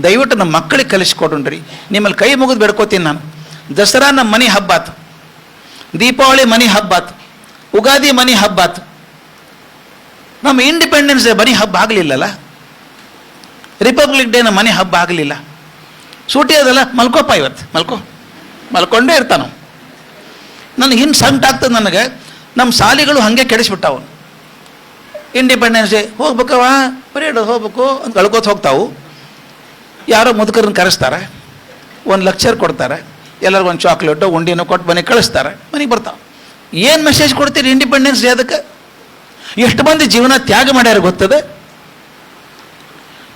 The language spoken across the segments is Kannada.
ದಯವಿಟ್ಟು ನಮ್ಮ ಮಕ್ಕಳಿಗೆ ಕಲಿಸ್ಕೊಡ್ರಿ ನಿಮ್ಮಲ್ಲಿ ಕೈ ಮುಗಿದು ಬೇಡ್ಕೋತೀನಿ ನಾನು. ದಸರಾ ನಮ್ಮ ಮನೆ ಹಬ್ಬ ಆತು. ದೀಪಾವಳಿ ಮನೆ ಹಬ್ಬ ಆತು. ಉಗಾದಿ ಮನೆ ಹಬ್ಬ ಆತು. ನಮ್ಮ ಇಂಡಿಪೆಂಡೆನ್ಸ್ ಡೇ ಮನೆ ಹಬ್ಬ ಆಗಲಿಲ್ಲಲ್ಲ? ರಿಪಬ್ಲಿಕ್ ಡೇ ನಮ್ಮ ಮನೆ ಹಬ್ಬ ಆಗಲಿಲ್ಲ. ಸೂಟಿ ಅದಲ್ಲ, ಮಲ್ಕೋಪ ಇವತ್ತು. ಮಲ್ಕೋ. ಮಲ್ಕೊಂಡೇ ಇರ್ತಾನ ನನಗೆ ಹಿಂಗೆ ಸಂಕಟ ಆಗ್ತದೆ ನನಗೆ. ನಮ್ಮ ಸಾಲಿಗಳು ಹಾಗೆ ಕೆಡಿಸ್ಬಿಟ್ಟವನು ಇಂಡಿಪೆಂಡೆನ್ಸ್ ಡೇ ಹೋಗ್ಬೇಕವ ಪರೇಡ್ ಹೋಗ್ಬೇಕು ಅಂತ ಕಳ್ಕೋತ ಹೋಗ್ತಾವು. ಯಾರೋ ಮುದುಕರನ್ನ ಕರೆಸ್ತಾರೆ, ಒಂದು ಲೆಕ್ಚರ್ ಕೊಡ್ತಾರೆ, ಎಲ್ಲರಿಗೂ ಒಂದು ಚಾಕ್ಲೇಟು ಉಂಡಿನೋ ಕೊಟ್ಟು ಮನೆಗೆ ಕಳಿಸ್ತಾರೆ, ಮನೆಗೆ ಬರ್ತಾವೆ. ಏನು ಮೆಸೇಜ್ ಕೊಡ್ತೀರಿ ಇಂಡಿಪೆಂಡೆನ್ಸ್ ಡೇ ಅದಕ್ಕೆ? ಎಷ್ಟು ಮಂದಿ ಜೀವನ ತ್ಯಾಗ ಮಾಡ್ಯಾರ ಗೊತ್ತದೆ?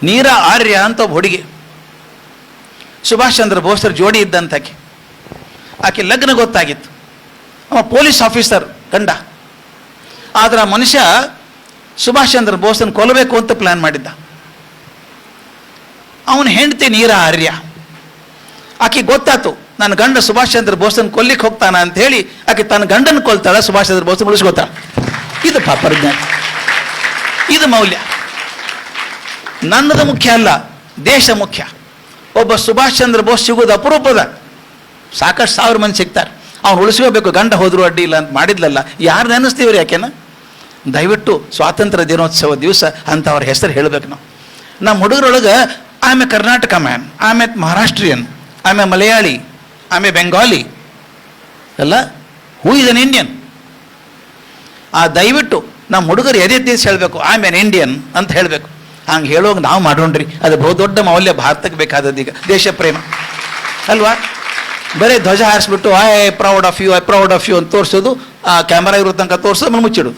ನೀರ, ಆರ್ಯ ಅಂತ ಒಬ್ಬ ಹುಡುಗಿ ಸುಭಾಷ್ ಚಂದ್ರ ಬೋಸ್ರ ಜೋಡಿ ಇದ್ದಂತ ಆಕೆ. ಆಕೆ ಲಗ್ನ ಗೊತ್ತಾಗಿತ್ತು. ಅವ ಪೊಲೀಸ್ ಆಫೀಸರ್ ಗಂಡ. ಆದ್ರೆ ಆ ಮನುಷ್ಯ ಸುಭಾಷ್ ಚಂದ್ರ ಬೋಸನ್ ಕೊಲ್ಲಬೇಕು ಅಂತ ಪ್ಲಾನ್ ಮಾಡಿದ್ದ. ಅವನ ಹೆಂಡತಿ ನೀರ ಆರ್ಯ. ಆಕೆ ಗೊತ್ತಾತು, ನನ್ನ ಗಂಡ ಸುಭಾಷ್ ಚಂದ್ರ ಬೋಸನ್ ಕೊಲ್ಲಿಕ್ಕೆ ಹೋಗ್ತಾನ ಅಂತ ಹೇಳಿ ಆಕೆ ತನ್ನ ಗಂಡನ ಕೊಲ್ತಾಳ, ಸುಭಾಷ್ ಚಂದ್ರ ಬೋಸನ್ ಉಳಿಸ್ಕೋತಾಳ ಇದು ಪರಿಜ್ಞಾನ. ಇದು ಮೌಲ್ಯ. ನನ್ನದು ಮುಖ್ಯ ಅಲ್ಲ, ದೇಶ ಮುಖ್ಯ. ಒಬ್ಬ ಸುಭಾಷ್ ಚಂದ್ರ ಬೋಸ್ ಸಿಗೋದು ಅಪರೂಪದ. ಸಾಕಷ್ಟು ಸಾವಿರ ಮಂದಿ ಸಿಗ್ತಾರೆ. ಅವ್ನು ಉಳಿಸ್ಕೋಬೇಕು, ಗಂಡ ಹೋದ್ರು ಅಡ್ಡಿ ಇಲ್ಲ ಅಂತ ಮಾಡಿದ್ಲಲ್ಲ ಯಾರು ನೆನೆಸ್ತೀವ್ರಿ ಯಾಕೆನ ದಯವಿಟ್ಟು ಸ್ವಾತಂತ್ರ್ಯ ದಿನೋತ್ಸವ ದಿವಸ ಅಂತ ಅವ್ರ ಹೆಸರು ಹೇಳ್ಬೇಕು ನಾವು. ನಮ್ಮ ಹುಡುಗರೊಳಗೆ ಆಮೆ ಕರ್ನಾಟಕ ಮ್ಯಾನ್ ಆಮೆ ಮಹಾರಾಷ್ಟ್ರಿಯನ್ ಆಮೆ ಮಲಯಾಳಿ ಆಮೆ ಬೆಂಗಾಲಿ ಅಲ್ಲ? ಹೂ ಇಸ್ ಅನ್ ಇಂಡಿಯನ್ ಆ, ದಯವಿಟ್ಟು ನಮ್ಮ ಹುಡುಗರು ಎದೆ ತೀರ್ಸಿ ಹೇಳಬೇಕು. ಐ ಎನ್ ಇಂಡಿಯನ್ ಅಂತ ಹೇಳಬೇಕು. ಹಂಗೆ ಹೇಳುವಾಗ ನಾವು ಮಾಡೋಣ್ರಿ. ಅದು ಬಹುದೊಡ್ಡ ಮೌಲ್ಯ ಭಾರತಕ್ಕೆ ಬೇಕಾದದ್ದು ಈಗ. ದೇಶ ಪ್ರೇಮ. ಅಲ್ವಾ? ಬರೀ ಧ್ವಜ ಹಾರಿಸ್ಬಿಟ್ಟು I proud of you I proud of you ಅಂತ ತೋರಿಸೋದು, ಆ ಕ್ಯಾಮರಾ ಇರೋ ತನಕ ತೋರಿಸೋದು ಮುಚ್ಚಿಡೋದು.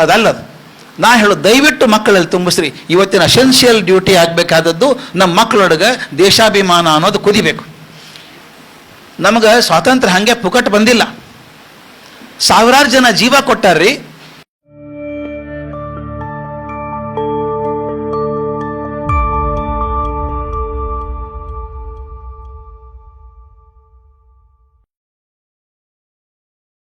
ಅದಲ್ಲದು. ನಾ ಹೇಳು, ದಯವಿಟ್ಟು ಮಕ್ಕಳಲ್ಲಿ ತುಂಬಿಸ್ರಿ. ಇವತ್ತಿನ ಅಸೆನ್ಷಿಯಲ್ ಡ್ಯೂಟಿ ಆಗಬೇಕಾದದ್ದು ನಮ್ಮ ಮಕ್ಕಳೊಳಗೆ ದೇಶಾಭಿಮಾನ ಅನ್ನೋದು ಕುದಿಬೇಕು. ನಮಗೆ ಸ್ವಾತಂತ್ರ್ಯ ಹಾಗೆ ಪುಕಟ್ ಬಂದಿಲ್ಲ. ಸಾವಿರಾರು ಜನ ಜೀವ ಕೊಟ್ಟಾರ್ರಿ.